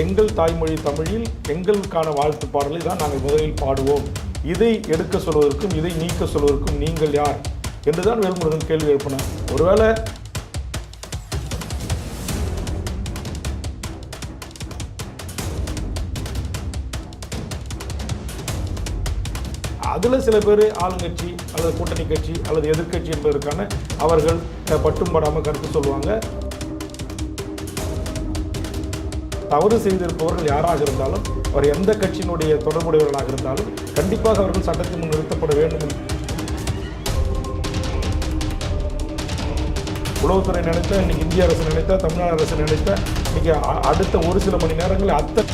எங்கள் தாய்மொழி தமிழில் எங்களுக்கான வாழ்த்து பாடலை தான் நாங்கள் முதலில் பாடுவோம். இதை எடுக்க சொல்வதற்கும் இதை நீக்க சொல்வதற்கும் நீங்கள் யார்? என்றுதான் வேல்முருகன் கேள்வி எழுப்பினார். ஒருவேளை அதில் சில பேர் ஆளுங்கட்சி அல்லது கூட்டணி கட்சி அல்லது எதிர்க்கட்சி என்பதற்கான அவர்கள் பட்டும் படாமல் கருத்து சொல்லுவாங்க. தவறு செய்திருப்பவர்கள் யாராக இருந்தாலும் அவர் எந்த கட்சியினுடைய தொடர்புடையவர்களாக இருந்தாலும் கண்டிப்பாக அவர்கள் சட்டத்தின் முன் நிறுத்தப்பட வேண்டும் உளவுத்துறை நினைத்த இன்னைக்கு இந்திய அரசு நினைத்த தமிழ்நாடு அரசு நினைத்த இன்னைக்கு அடுத்த ஒரு சில மணி நேரங்களில் அத்த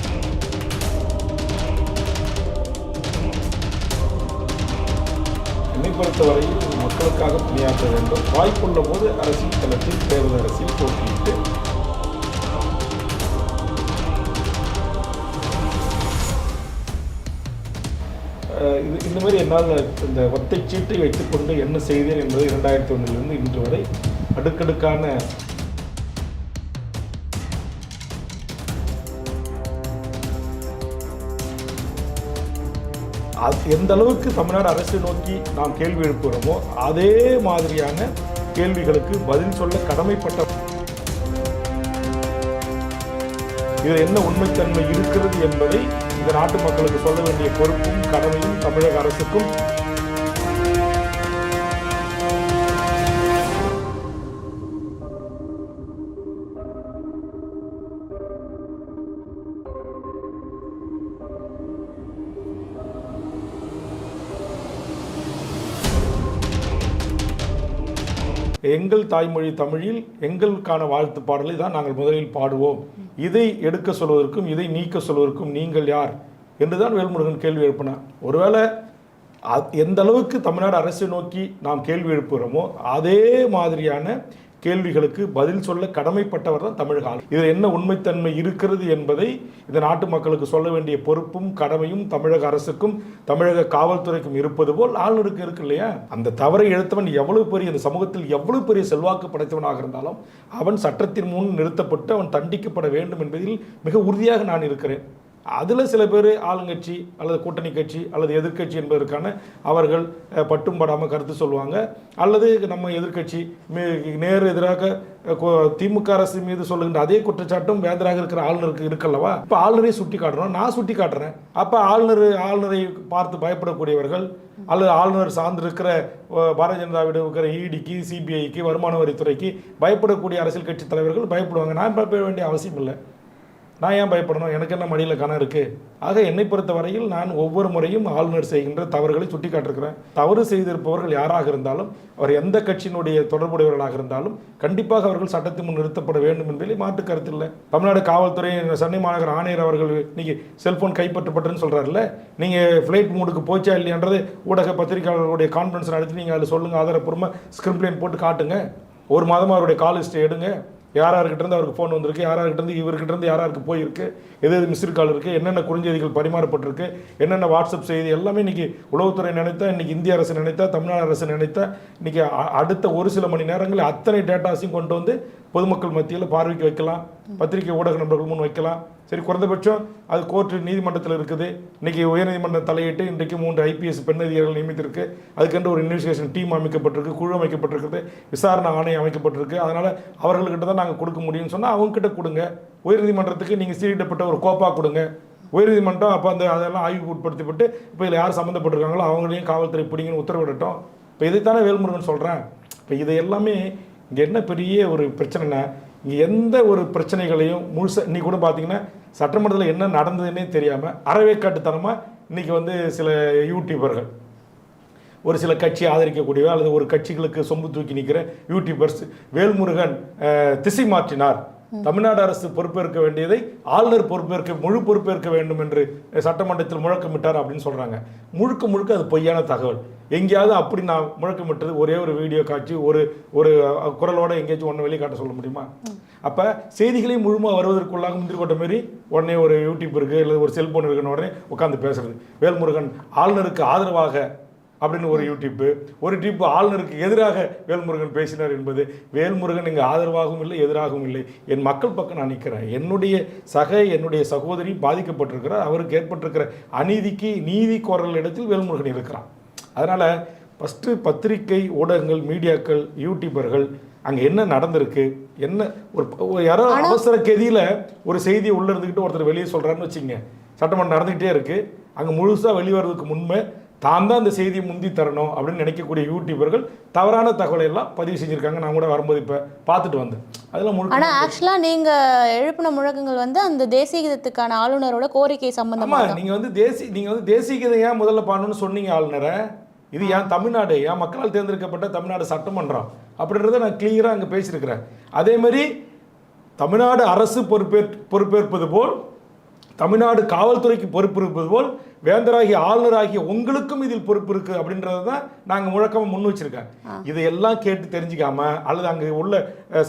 என்னை பொறுத்தவரையில் மக்களுக்காக பணியாற்ற வேண்டும். வாய்ப்புள்ள போது அரசியல் தளத்தில் தேர்தல் அரசியல் போட்டியிட்டு இந்த மாதிரி என்னால் இந்த ஒத்தை சீட்டை வைத்துக்கொண்டு என்ன செய்தேன் என்பது இரண்டாயிரத்தி ஒன்றிலிருந்து இன்று வரை அடுக்கடுக்கான அது எந்த அளவுக்கு தமிழ்நாடு அரசை நோக்கி நாம் கேள்வி எழுப்புகிறோமோ அதே மாதிரியான கேள்விகளுக்கு பதில் சொல்ல கடமைப்பட்ட இதில் என்ன உண்மைத்தன்மை இருக்கிறது என்பதை இந்த நாட்டு மக்களுக்கு சொல்ல வேண்டிய பொறுப்பும் கடமையும் தமிழக அரசுக்கும் எங்கள் தாய்மொழி தமிழில் எங்களுக்கான வாழ்த்து பாடலை தான் நாங்கள் முதலில் பாடுவோம். இதை எடுக்க சொல்வதற்கும் இதை நீக்க சொல்வதற்கும் நீங்கள் யார்? என்றுதான் வேல்முருகன் கேள்வி எழுப்பினார். ஒருவேளை அ- எந்த அளவுக்கு தமிழ்நாடு அரசை நோக்கி நாம் கேள்வி எழுப்புகிறோமோ அதே மாதிரியான கேள்விகளுக்கு பதில் சொல்ல கடமைப்பட்டவர் தான் தமிழக ஆளுநர். இதில் என்ன உண்மைத்தன்மை இருக்கிறது என்பதை இந்த நாட்டு மக்களுக்கு சொல்ல வேண்டிய பொறுப்பும் கடமையும் தமிழக அரசுக்கும் தமிழக காவல்துறைக்கும் இருப்பது போல் ஆளுநருக்கு இருக்கு இல்லையா? அந்த தவறை இழுத்தவன் எவ்வளவு பெரிய இந்த சமூகத்தில் எவ்வளவு பெரிய செல்வாக்கு படைத்தவனாக இருந்தாலும் அவன் சட்டத்தின் முன் நிறுத்தப்பட்டு அவன் தண்டிக்கப்பட வேண்டும் என்பதில் மிக உறுதியாக நான் இருக்கிறேன். அதில் சில பேர் ஆளுங்கட்சி அல்லது கூட்டணி கட்சி அல்லது எதிர்க்கட்சி என்பதற்கான அவர்கள் பட்டும் படாமல் கருத்து சொல்லுவாங்க. அல்லது நம்ம எதிர்க்கட்சி நேர் எதிராக திமுக அரசு மீது சொல்லுகின்ற அதே குற்றச்சாட்டும் வேந்தராக இருக்கிற ஆளுநருக்கு இருக்கல்லவா இப்போ ஆளுநரை சுட்டி காட்டுறோம் நான் சுட்டி காட்டுறேன். அப்போ ஆளுநர் ஆளுநரை பார்த்து பயப்படக்கூடியவர்கள் அல்லது ஆளுநர் சார்ந்திருக்கிற பாரதிய ஜனதாவிடம் இருக்கிற இடிக்கு சிபிஐக்கு வருமான வரித்துறைக்கு பயப்படக்கூடிய அரசியல் கட்சி தலைவர்கள் பயப்படுவாங்க. நான் பயப்பட வேண்டிய அவசியம் இல்லை. நான் ஏன் பயப்படணும்? எனக்கு என்ன மடியில் கணம் இருக்குது ஆக என்னை பொறுத்த வரையில் நான் ஒவ்வொரு முறையும் ஆளுநர் செய்கின்ற தவறுகளை சுட்டி காட்டிருக்கிறேன் தவறு செய்திருப்பவர்கள் யாராக இருந்தாலும் அவர் எந்த கட்சியினுடைய தொடர்புடையவர்களாக இருந்தாலும் கண்டிப்பாக அவர்கள் சட்டத்தின் முன் நிறுத்தப்பட வேண்டும் என்பதில் மாற்று கருத்து இல்லை. தமிழ்நாடு காவல்துறை சென்னை மாநகர ஆணையர் அவர்கள் இன்னைக்கு செல்போன் கைப்பற்றப்பட்டுன்னு சொல்கிறாருல்ல நீங்கள் ஃப்ளைட் மூடுக்கு போச்சா இல்லையான்றது ஊடக பத்திரிகையாளர்களுடைய கான்ஃபரன்ஸ் நடத்தி நீங்கள் அதில் சொல்லுங்கள் ஆதாரப்பூர்வமாக ஸ்கிரிப்ளைன் போட்டு காட்டுங்க. ஒரு மாதமாக அவருடைய கால் லிஸ்ட்டை எடுங்க. யார் யார்கிட்ட இருந்து அவருக்கு ஃபோன் வந்திருக்கு? யார் யார்கிட்ட இருந்து இவர்கிட்ட இருந்து யார் யாருக்கு போயிருக்கு? எது எது மிஸ்டு கால் இருக்குது என்னென்ன குறுஞ்செய்திகள் பரிமாறப்பட்டிருக்கு? என்னென்ன வாட்ஸ்அப் செய்தி? எல்லாமே இன்றைக்கி உளவுத்துறை நினைத்தா இன்னைக்கு இந்திய அரசு நினைத்தா தமிழ்நாடு அரசு நினைத்தா இன்றைக்கி அடுத்த ஒரு சில மணி நேரங்களில் அத்தனை டேட்டாஸையும் கொண்டு வந்து பொதுமக்கள் மத்தியில் பார்வைக்கு வைக்கலாம் பத்திரிகை ஊடக நண்பர்கள் முன் வைக்கலாம். சரி குறைந்தபட்சம் அது கோர்ட்டு நீதிமன்றத்தில் இருக்குது. இன்றைக்கி உயர்நீதிமன்றம் தலையிட்டு இன்றைக்கு மூன்று ஐபிஎஸ் பெண் அதிகாரிகள் நியமித்திருக்கு. அதுக்கென்று ஒரு இன்வெஸ்டிகேஷன் டீம் அமைக்கப்பட்டிருக்கு குழு அமைக்கப்பட்டிருக்குது விசாரணை ஆணையம் அமைக்கப்பட்டிருக்கு. அதனால் அவர்கள்கிட்ட தான் நாங்கள் கொடுக்க முடியும்னு சொன்னால் அவங்ககிட்ட கொடுங்க. உயர்நீதிமன்றத்துக்கு நீங்கள் சீரிடப்பட்ட ஒரு கோப்பா கொடுங்க. உயர்நீதிமன்றம் அப்போ அந்த அதெல்லாம் ஆய்வுக்கு உட்படுத்தப்பட்டு இப்போ இதில் யார் சம்மந்தப்பட்டிருக்காங்களோ அவங்களையும் காவல்துறை பிடிங்கன்னு உத்தரவிடட்டும். இப்போ இதைத்தானே வேல்முருகன் சொல்கிறேன் இப்போ இது எல்லாமே இங்கே என்ன பெரிய ஒரு பிரச்சனைனா இங்கே எந்த ஒரு பிரச்சனைகளையும் முழுசாக இன்றைக்கி கூட பார்த்தீங்கன்னா சட்டமன்றத்தில் என்ன நடந்ததுன்னே தெரியாமல் அறவேக்காட்டுத்தனமாக இன்றைக்கி வந்து சில யூடியூபர்கள் ஒரு சில கட்சி ஆதரிக்கக்கூடிய அல்லது ஒரு கட்சிகளுக்கு சொம்பு தூக்கி நிற்கிற யூடியூபர்ஸ் வேல்முருகன் திசை மாற்றினார். தமிழ்நாடு அரசு பொறுப்பேற்க வேண்டியதை ஆளுநர் பொறுப்பேற்க முழு பொறுப்பேற்க வேண்டும் என்று சட்டமன்றத்தில் முழக்கமிட்டார் அப்படின்னு சொல்றாங்க. முழுக்க முழுக்க அது பொய்யான தகவல். எங்கேயாவது அப்படி நான் முழக்கமிட்டது ஒரே ஒரு வீடியோ காட்சி ஒரு ஒரு குரலோட எங்கேயாச்சும் ஒன்று வெளியே காட்ட சொல்ல முடியுமா? அப்போ செய்திகளே முழுமா வருவதற்குள்ளாக முந்திரி கொட்ட மாரி உடனே ஒரு யூடியூப் இருக்குது இல்லை ஒரு செல்போன் இருக்குன்னு உடனே உட்காந்து பேசுறது. வேல்முருகன் ஆளுநருக்கு ஆதரவாக அப்படின்னு ஒரு யூடியூப்பு ஒரு டியூப் ஆளுநருக்கு எதிராக வேல்முருகன் பேசினார் என்பது வேல்முருகன் இங்கே ஆதரவாகவும் இல்லை எதிராகவும் இல்லை. என் மக்கள் பக்கம் நான் நிற்கிறேன். என்னுடைய சக என்னுடைய சகோதரி பாதிக்கப்பட்டிருக்கிறார். அவருக்கு ஏற்பட்டிருக்கிற அநீதிக்கு நீதி கோரல் இடத்தில் வேல்முருகன் இருக்கிறான். அதனால் ஃபஸ்ட்டு பத்திரிகை ஊடகங்கள் மீடியாக்கள் யூடியூபர்கள் அங்கே என்ன நடந்திருக்கு என்ன ஒரு யாரோ அவசர கதியில் ஒரு செய்தியை உள்ளே இருந்துக்கிட்டு ஒருத்தர் வெளியே சொல்கிறாருன்னு வச்சுங்க சட்டமன்றம் நடந்துக்கிட்டே இருக்குது அங்கே முழுசாக வெளிவரதுக்கு முன்பே தான் தான் இந்த செய்தியை முந்தி தரணும் அப்படின்னு நினைக்கக்கூடிய யூடியூபர்கள் தவறான தகவலை எல்லாம் பதிவு செஞ்சுருக்காங்க. நான் கூட வரும்போது இப்போ பார்த்துட்டு வந்தேன். அதெல்லாம் முழுக்க ஆனா ஆக்சுவலா நீங்க எழுப்பின முழக்கங்கள் வந்து அந்த தேசிய கீதத்துக்கான ஆளுநரோட கோரிக்கை சம்பந்தமா ஆமா நீங்க வந்து தேசி நீங்க வந்து தேசிய கீதை ஏன் முதல்ல பாடணும்னு சொன்னீங்க ஆளுநரை? இது ஏன் தமிழ்நாடு ஏன் மக்களால் தேர்ந்தெடுக்கப்பட்ட தமிழ்நாடு சட்டமன்றம்? அப்படின்றத நான் கிளியராக அங்கே பேசியிருக்கிறேன். அதே மாதிரி தமிழ்நாடு அரசு பொறுப்பேற் பொறுப்பேற்பது போல் தமிழ்நாடு காவல்துறைக்கு பொறுப்பு இருப்பது போல் வேந்தராகிய ஆளுநராகிய உங்களுக்கும் இதில் பொறுப்பு இருக்கு அப்படின்றத தான் நாங்கள் முழக்கமாக முன் வச்சிருக்கேன் இதையெல்லாம் கேட்டு தெரிஞ்சுக்காம அல்லது அங்கே உள்ள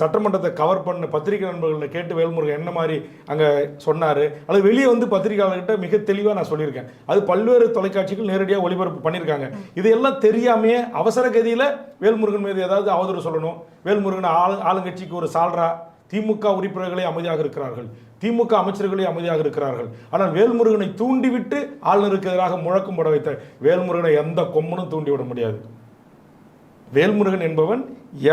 சட்டமன்றத்தை கவர் பண்ண பத்திரிகை நண்பர்களை கேட்டு வேல்முருகன் என்ன மாதிரி அங்கே சொன்னார் அல்லது வெளியே வந்து பத்திரிகையாளர்கிட்ட மிக தெளிவாக நான் சொல்லியிருக்கேன். அது பல்வேறு தொலைக்காட்சிகள் நேரடியாக ஒளிபரப்பு பண்ணியிருக்காங்க. இதையெல்லாம் தெரியாமையே அவசர கதியில் வேல்முருகன் மீது ஏதாவது அவதூறு சொல்லணும். வேல்முருகன் ஆளு ஆளுங்கட்சிக்கு ஒரு சால்ரா திமுக உறுப்பினர்களே அமைதியாக இருக்கிறார்கள். திமுக அமைச்சர்களே அமைதியாக இருக்கிறார்கள். ஆனால் வேல்முருகனை தூண்டிவிட்டு ஆளுநருக்கு எதிராக முழக்கம் போட வைத்த வேல்முருகனை எந்த கொம்மனும் தூண்டிவிட முடியாது. வேல்முருகன் என்பவன்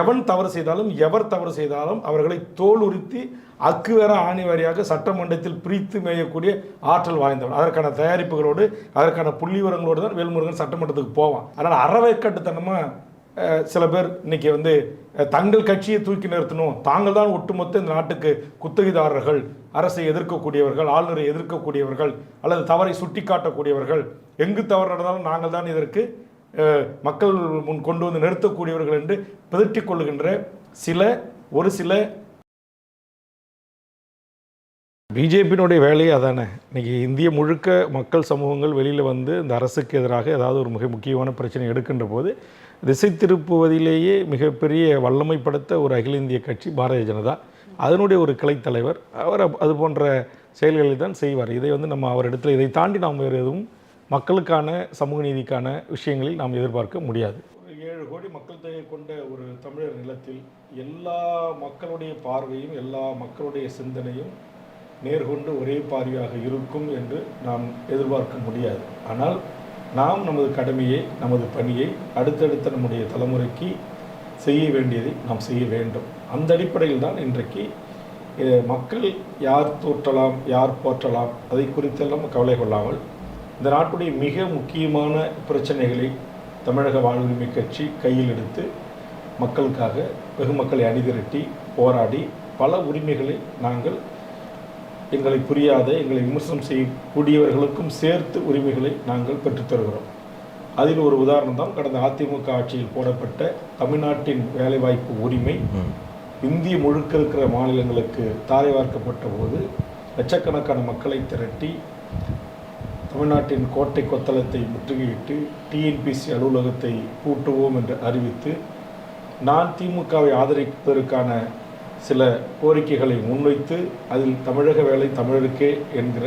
எவன் தவறு செய்தாலும் எவர் தவறு செய்தாலும் அவர்களை தோல் உறுத்தி அக்குவேற ஆணி வாரியாக சட்டமன்றத்தில் பிரித்து மேயக்கூடிய ஆற்றல் வாய்ந்தவன். அதற்கான தயாரிப்புகளோடு அதற்கான புள்ளிவிவரங்களோடு தான் வேல்முருகன் சட்டமன்றத்துக்கு போவான். அதனால் அறவைக்கட்டுத்தனமாக சில பேர் இன்னைக்கு வந்து தங்கள் கட்சியை தூக்கி நிறுத்தணும். தாங்கள் தான் ஒட்டுமொத்த இந்த நாட்டுக்கு குத்தகைதாரர்கள் அரசை எதிர்க்கக்கூடியவர்கள் ஆளுநரை எதிர்க்கக்கூடியவர்கள் அல்லது தவறை சுட்டிக்காட்டக்கூடியவர்கள். எங்கு தவறு நடந்தாலும் நாங்கள் தான் இதற்கு மக்கள் முன் கொண்டு வந்து நிறுத்தக்கூடியவர்கள் என்று பிதற்றிக் கொள்ளுகின்ற சில ஒரு சில பிஜேபியினுடைய வேலையே அதானே. இன்னைக்கு இந்திய முழுக்க மக்கள் சமூகங்கள் வெளியில் வந்து இந்த அரசுக்கு எதிராக ஏதாவது ஒரு மிக முக்கியமான பிரச்சனை எடுக்கின்ற போது திசை திருப்புவதிலேயே மிகப்பெரிய வல்லமை படுத்த ஒரு அகில இந்திய கட்சி பாரதிய ஜனதா. அதனுடைய ஒரு கலைத்தலைவர் அவர் அது போன்ற செயல்களை தான் செய்வார். இதை வந்து நம்ம அவர் இடத்துல இதை தாண்டி நாம் வேறு எதுவும் மக்களுக்கான சமூக நீதிக்கான விஷயங்களில் நாம் எதிர்பார்க்க முடியாது. ஏழு கோடி மக்கள் தொகை கொண்ட ஒரு தமிழர் நிலத்தில் எல்லா மக்களுடைய பார்வையும் எல்லா மக்களுடைய சிந்தனையும் நேர்கொண்டு ஒரே பார்வையாக இருக்கும் என்று நாம் எதிர்பார்க்க முடியாது. ஆனால் நாம் நமது கடமையை நமது பணியை அடுத்தடுத்த நம்முடைய தலைமுறைக்கு செய்ய வேண்டியதை நாம் செய்ய வேண்டும். அந்த அடிப்படையில் தான் இன்றைக்கு மக்கள் யார் தோற்றலாம் யார் போற்றலாம் அதை குறித்தெல்லாம் கவலை கொள்ளாமல் இந்த நாட்டுடைய மிக முக்கியமான பிரச்சனைகளை தமிழக வாழ்வுரிமை கட்சி கையில் எடுத்து மக்களுக்காக வெகு மக்களை அணிதிரட்டி போராடி பல உரிமைகளை நாங்கள் எங்களை புரியாத எங்களை விமர்சனம் செய்யக்கூடியவர்களுக்கும் சேர்த்து உரிமைகளை நாங்கள் பெற்றுத் தருகிறோம் அதில் ஒரு உதாரணம் தான் கடந்த அதிமுக ஆட்சியில் போடப்பட்ட தமிழ்நாட்டின் வேலைவாய்ப்பு உரிமை. இந்திய முழுக்க இருக்கிற மாநிலங்களுக்கு தாரை வார்க்கப்பட்ட போது லட்சக்கணக்கான மக்களை திரட்டி தமிழ்நாட்டின் கோட்டை கொத்தளத்தை முற்றுகையிட்டு டிஎன்பிசி அலுவலகத்தை பூட்டுவோம் என்று அறிவித்து நான் திமுகவை ஆதரிப்பதற்கான சில கோரிக்கைகளை முன்வைத்து அதில் தமிழக வேலை தமிழருக்கே என்கிற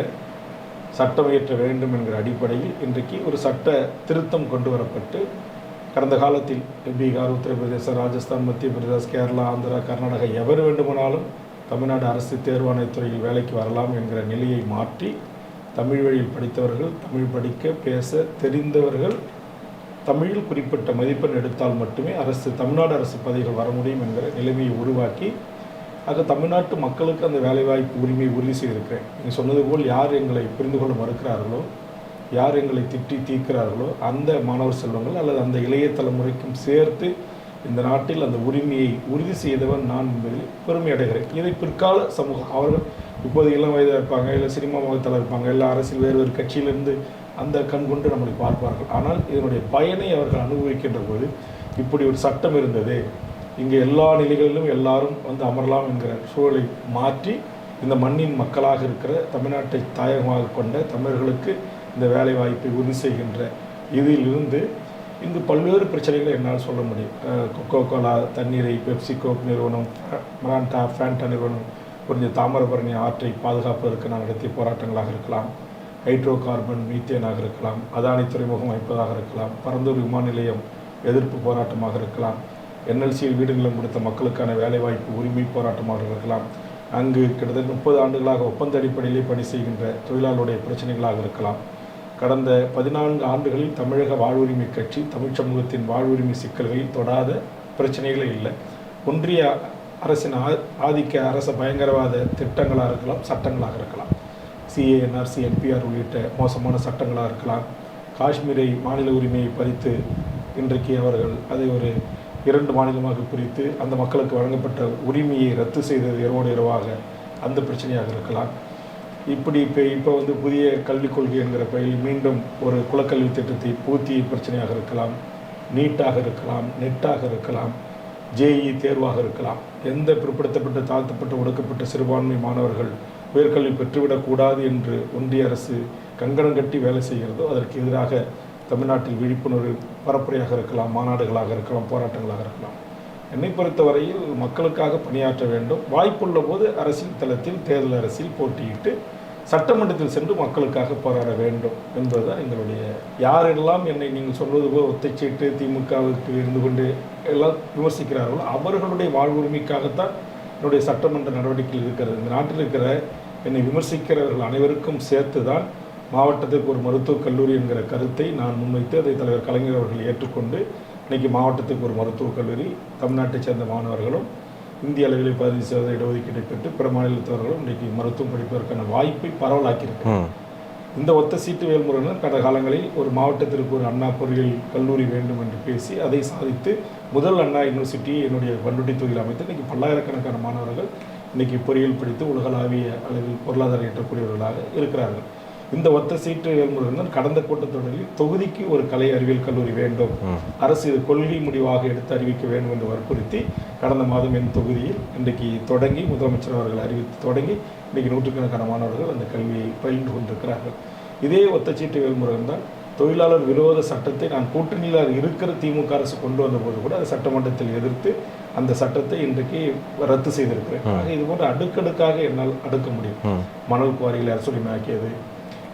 சட்டம் இயற்ற வேண்டும் என்கிற அடிப்படையில் இன்றைக்கு ஒரு சட்ட திருத்தம் கொண்டு வரப்பட்டு கடந்த காலத்தில் பீகார் உத்தரப்பிரதேசம் ராஜஸ்தான் மத்திய பிரதேசம் கேரளா ஆந்திரா கர்நாடகா எவர் வேண்டுமானாலும் தமிழ்நாடு அரசு தேர்வாணையத்துறையில் வேலைக்கு வரலாம் என்கிற நிலையை மாற்றி தமிழ் வழியில் படித்தவர்கள் தமிழ் படிக்க பேச தெரிந்தவர்கள் தமிழில் குறிப்பிட்ட மதிப்பெண் எடுத்தால் மட்டுமே அரசு தமிழ்நாடு அரசு பதவிகள் வர முடியும் என்கிற நிலைமையை உருவாக்கி ஆக தமிழ்நாட்டு மக்களுக்கு அந்த வேலைவாய்ப்பு உரிமையை உறுதி செய்திருக்கிறேன். நீங்கள் சொன்னது போல் யார் எங்களை புரிந்து கொள்ள மறுக்கிறார்களோ யார் எங்களை திட்டி தீர்க்கிறார்களோ அந்த மாணவர் செல்வங்கள் அல்லது அந்த இளைய தலைமுறைக்கும் சேர்த்து இந்த நாட்டில் அந்த உரிமையை உறுதி செய்தவன் நான் என்பதில் பெருமை அடைகிறேன். இதை பிற்கால சமூகம் அவர்கள் இப்போது இளம் வயதாக இருப்பாங்க இல்லை சினிமா முகத்தில் இருப்பாங்க இல்லை அரசியல் வேறு வேறு கட்சியிலிருந்து அந்த கண் கொண்டு நம்மளை பார்ப்பார்கள். ஆனால் இதனுடைய பயனை அவர்கள் அனுபவிக்கின்ற போது இப்படி ஒரு சட்டம் இருந்தது. இங்கே எல்லா நிலைகளிலும் எல்லாரும் வந்து அமரலாம் என்கிற சூழலை மாற்றி இந்த மண்ணின் மக்களாக இருக்கிற தமிழ்நாட்டை தாயகமாக கொண்ட தமிழர்களுக்கு இந்த வேலை வாய்ப்பை உறுதி செய்கின்ற இதிலிருந்து இங்கு பல்வேறு பிரச்சனைகளை என்னால் சொல்ல முடியும். கொக்கோ கோலா தண்ணீரை பெப்சி கோக் நிறுவனம் மராண்டா ஃபேண்டா நிறுவனம் புரிஞ்ச தாமிரபரணி ஆற்றை பாதுகாப்பதற்கு நான் நடத்திய போராட்டங்களாக இருக்கலாம். ஹைட்ரோ கார்பன் மீத்தேனாக இருக்கலாம். அதானி துறைமுகம் அமைப்பதாக இருக்கலாம். பரந்தூர் விமான நிலையம் எதிர்ப்பு போராட்டமாக இருக்கலாம். என்எல்சியில் வீடுகளும் கொடுத்த மக்களுக்கான வேலைவாய்ப்பு உரிமை போராட்டமாக இருக்கலாம். அங்கு கிட்டத்தட்ட முப்பது ஆண்டுகளாக ஒப்பந்த அடிப்படையிலே பணி செய்கின்ற தொழிலாளருடைய பிரச்சனைகளாக இருக்கலாம். கடந்த பதினான்கு ஆண்டுகளில் தமிழக வாழ்வுரிமை கட்சி தமிழ் சமூகத்தின் வாழ்வுரிமை சிக்கல்களில் தொடாத பிரச்சனைகளே இல்லை. ஒன்றிய அரசின் ஆ- ஆதிக்க அரச பயங்கரவாத திட்டங்களாக இருக்கலாம் சட்டங்களாக இருக்கலாம். சிஏஎன்ஆர்சி என்பிஆர் உள்ளிட்ட மோசமான சட்டங்களாக இருக்கலாம். காஷ்மீரை மாநில உரிமையை பறித்து இன்றைக்கு அவர்கள் அதை ஒரு இரண்டு மாநிலமாக பிரித்து அந்த மக்களுக்கு வழங்கப்பட்ட உரிமையை ரத்து செய்தது இரவோடு இரவாக அந்த பிரச்சனையாக இருக்கலாம். இப்படி இப்போ இப்போ வந்து புதிய கல்விக் கொள்கை என்கிற பெயரில் மீண்டும் ஒரு குலக்கல்வி திட்டத்தை பூர்த்தி பிரச்சனையாக இருக்கலாம் நீட்டாக இருக்கலாம் நெட்டாக இருக்கலாம் ஜேஇ தேர்வாக இருக்கலாம். எந்த பிற்படுத்தப்பட்ட தாழ்த்தப்பட்ட ஒடுக்கப்பட்ட சிறுபான்மை மாணவர்கள் உயர்கல்வி பெற்றுவிடக்கூடாது என்று ஒன்றிய அரசு கங்கணம் கட்டி வேலை செய்கிறதோ அதற்கு எதிராக தமிழ்நாட்டில் விழிப்புணர்வு பரப்புரையாக இருக்கலாம் மாநாடுகளாக இருக்கலாம் போராட்டங்களாக இருக்கலாம். என்னை பொறுத்தவரையில் மக்களுக்காக பணியாற்ற வேண்டும். வாய்ப்புள்ள போது அரசியல் தளத்தில் தேர்தல் அரசியல் போட்டியிட்டு சட்டமன்றத்தில் சென்று மக்களுக்காக போராட வேண்டும் என்பதுதான் எங்களுடைய யாரெல்லாம் என்னை நீங்கள் சொல்வது போல் ஒத்தைச்சீட்டு திமுகவுக்கு இருந்து கொண்டு எல்லாம் விமர்சிக்கிறார்களோ அவர்களுடைய வாழ்வுரிமைக்காகத்தான் என்னுடைய சட்டமன்ற நடவடிக்கைகள் இருக்கிறது. இந்த நாட்டில் இருக்கிற என்னை விமர்சிக்கிறவர்கள் அனைவருக்கும் சேர்த்து தான் மாவட்டத்திற்கு ஒரு மருத்துவக் கல்லூரி என்கிற கருத்தை நான் முன்வைத்து அதை தலைவர் கலைஞர் அவர்கள் ஏற்றுக்கொண்டு இன்னைக்கு மாவட்டத்துக்கு ஒரு மருத்துவக் கல்லூரி தமிழ்நாட்டைச் சேர்ந்த மாணவர்களும் இந்திய அளவில் பதிவு சதவீத இடஒதுக்கீட்டை பெற்று பிற மாநிலத்தவர்களும் இன்றைக்கு மருத்துவம் படிப்பதற்கான வாய்ப்பை பரவலாக்கியிருக்கு இந்த ஒத்த சீட்டு வேல்முருகன் கடந்த காலங்களில் ஒரு மாவட்டத்திற்கு ஒரு அண்ணா பொறியியல் கல்லூரி வேண்டும் என்று பேசி அதை சாதித்து முதல் அண்ணா யூனிவர்சிட்டி என்னுடைய பண்டுட்டி தொகுதியில் அமைத்து இன்னைக்கு பல்லாயிரக்கணக்கான மாணவர்கள் இன்னைக்கு பொறியியல் படித்து உலகளாவிய அளவில் பொருளாதாரம் ஈட்டக்கூடியவர்களாக இருக்கிறார்கள். இந்த ஒத்த சீட்டு வேல்முருகன் தான் கடந்த கூட்டத்தொடரில் தொகுதிக்கு ஒரு கலை அறிவியல் கல்லூரி வேண்டும். அரசு இது கொள்கை முடிவாக எடுத்து அறிவிக்க வேண்டும் என்று வற்புறுத்தி கடந்த மாதம் என் தொகுதியில் இன்றைக்கு தொடங்கி முதலமைச்சர் அவர்கள் அறிவித்து தொடங்கி இன்றைக்கு நூற்றுக்கணக்கான மாணவர்கள் அந்த கல்வியை பயின்று கொண்டிருக்கிறார்கள். இதே ஒத்தச்சீட்டு வேல்முருகன் தான் தொழிலாளர் விரோத சட்டத்தை நான் கூட்டணியில் இருக்கிற திமுக அரசு கொண்டு வந்தபோது கூட அதை சட்டமன்றத்தில் எதிர்த்து அந்த சட்டத்தை இன்றைக்கு ரத்து செய்திருக்கிறேன். இது போன்ற அடுக்கடுக்காக என்னால் அடுக்க முடியும். மணல் குவாரிகளை அரசுரிமையாக்கியது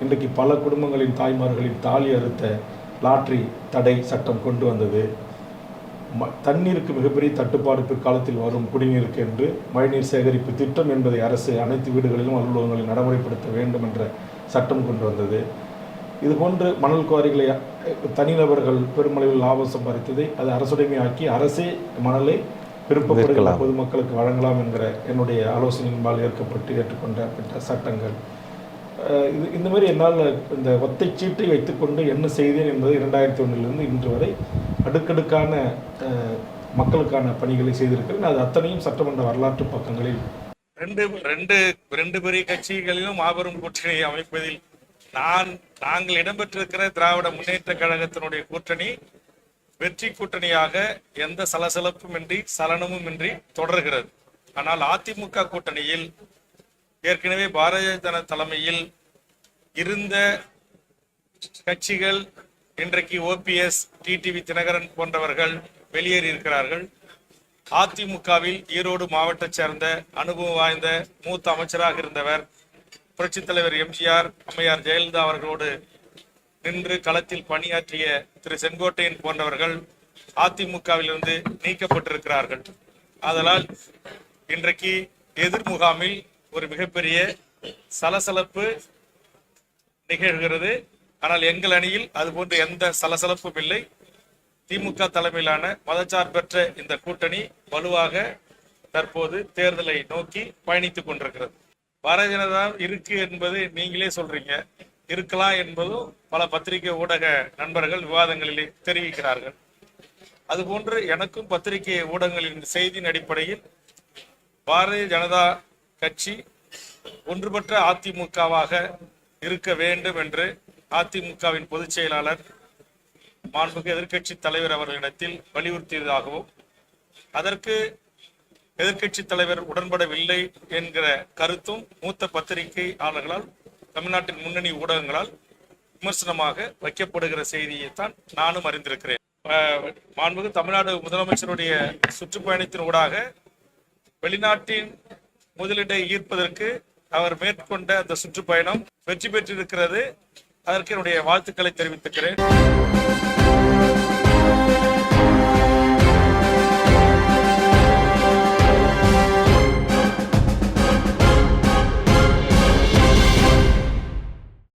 இன்றைக்கு பல குடும்பங்களின் தாய்மார்களின் தாலி அறுத்த லாட்ரி தடை சட்டம் கொண்டு வந்தது. ம- தண்ணீருக்கு மிகப்பெரிய தட்டுப்பாடு பிற்காலத்தில் வரும் குடிநீருக்கு என்று மழைநீர் சேகரிப்பு திட்டம் என்பதை அரசு அனைத்து வீடுகளிலும் அலுவலகங்களில் நடைமுறைப்படுத்த வேண்டும் என்ற சட்டம் கொண்டு வந்தது. இது போன்று மணல் குவாரிகளை தனிநபர்கள் பெருமளவில் லாபம் சம்பாதித்ததை அது அரசுடைமையாக்கி அரசே மணலை விருப்பப்படுகிற. பொதுமக்களுக்கு வழங்கலாம் என்கிற என்னுடைய ஆலோசனையின்பால் ஏற்கப்பட்டு ஏற்றுக்கொண்ட சட்டங்கள். இது இந்த மாதிரி என்னால் இந்த ஒத்தை சீட்டை வைத்துக்கொண்டு என்ன செய்தேன் என்பது இரண்டாயிரத்தி ஒன்றிலிருந்து இன்று வரை அடுக்கடுக்கான மக்களுக்கான பணிகளை செய்திருக்கிறேன். அது அத்தனையும் சட்டமன்ற வரலாற்று பக்கங்களில். ரெண்டு ரெண்டு ரெண்டு பெரிய கட்சிகளிலும் மாபெரும் கூட்டணியை அமைப்பதில் நான் நாங்கள் இடம்பெற்றிருக்கிற திராவிட முன்னேற்ற கழகத்தினுடைய கூட்டணி வெற்றி கூட்டணியாக எந்த சலசலப்பும் இன்றி சலனமும் இன்றி தொடர்கிறது. ஆனால் அதிமுக கூட்டணியில் ஏற்கனவே பாரதிய ஜனதா தலைமையில் இருந்த கட்சிகள் இன்றைக்கு ஓபிஎஸ் டிடிவி தினகரன் போன்றவர்கள் வெளியேறி இருக்கிறார்கள் அதிமுகவில் ஈரோடு மாவட்டத்தை சேர்ந்த அனுபவம் வாய்ந்த மூத்த அமைச்சராக இருந்தவர் புரட்சித் தலைவர் எம்ஜிஆர் அம்மையார் ஜெயலலிதா அவர்களோடு நின்று களத்தில் பணியாற்றிய திரு செங்கோட்டையன் போன்றவர்கள் அதிமுகவிலிருந்து நீக்கப்பட்டிருக்கிறார்கள். ஆதலால் இன்றைக்கு எதிர்முகாமில் ஒரு மிகப்பெரிய சலசலப்பு நிகழ்கிறது. ஆனால் எங்கள் அணியில் அதுபோன்று எந்த சலசலப்பும் இல்லை. திமுக தலைமையிலான மதச்சார்பற்ற இந்த கூட்டணி வலுவாக தற்போது தேர்தலை நோக்கி பயணித்துக் கொண்டிருக்கிறது. பாரதிய ஜனதா இருக்கு என்பது நீங்களே சொல்றீங்க. இருக்கலாம் என்பதும் பல பத்திரிகை ஊடக நண்பர்கள் விவாதங்களிலே தெரிவிக்கிறார்கள். அதுபோன்று எனக்கும் பத்திரிகை ஊடகங்களின் செய்தியின் அடிப்படையில் பாரதிய ஜனதா கட்சி ஒன்றுபட்ட அதிமுகவாக இருக்க வேண்டும் என்று அதிமுகவின் பொதுச் செயலாளர் மாண்புக்கு எதிர்க்கட்சி தலைவர் அவர்களிடத்தில் வலியுறுத்தியதாகவும் அதற்கு எதிர்க்கட்சி தலைவர் உடன்படவில்லை என்கிற கருத்தும் மூத்த பத்திரிகையாளர்களால் தமிழ்நாட்டின் முன்னணி ஊடகங்களால் விமர்சனமாக வைக்கப்படுகிற செய்தியைத்தான் நானும் அறிந்திருக்கிறேன். அஹ், தமிழ்நாடு முதலமைச்சருடைய சுற்றுப்பயணத்தின் ஊடாக வெளிநாட்டின் முதலீட்டை ஈர்ப்பதற்கு அவர் மேற்கொண்ட அந்த சுற்றுப்பயணம் வெற்றி பெற்றிருக்கிறது. அதற்கு என்னுடைய வாழ்த்துக்களை தெரிவித்துக்கிறேன்.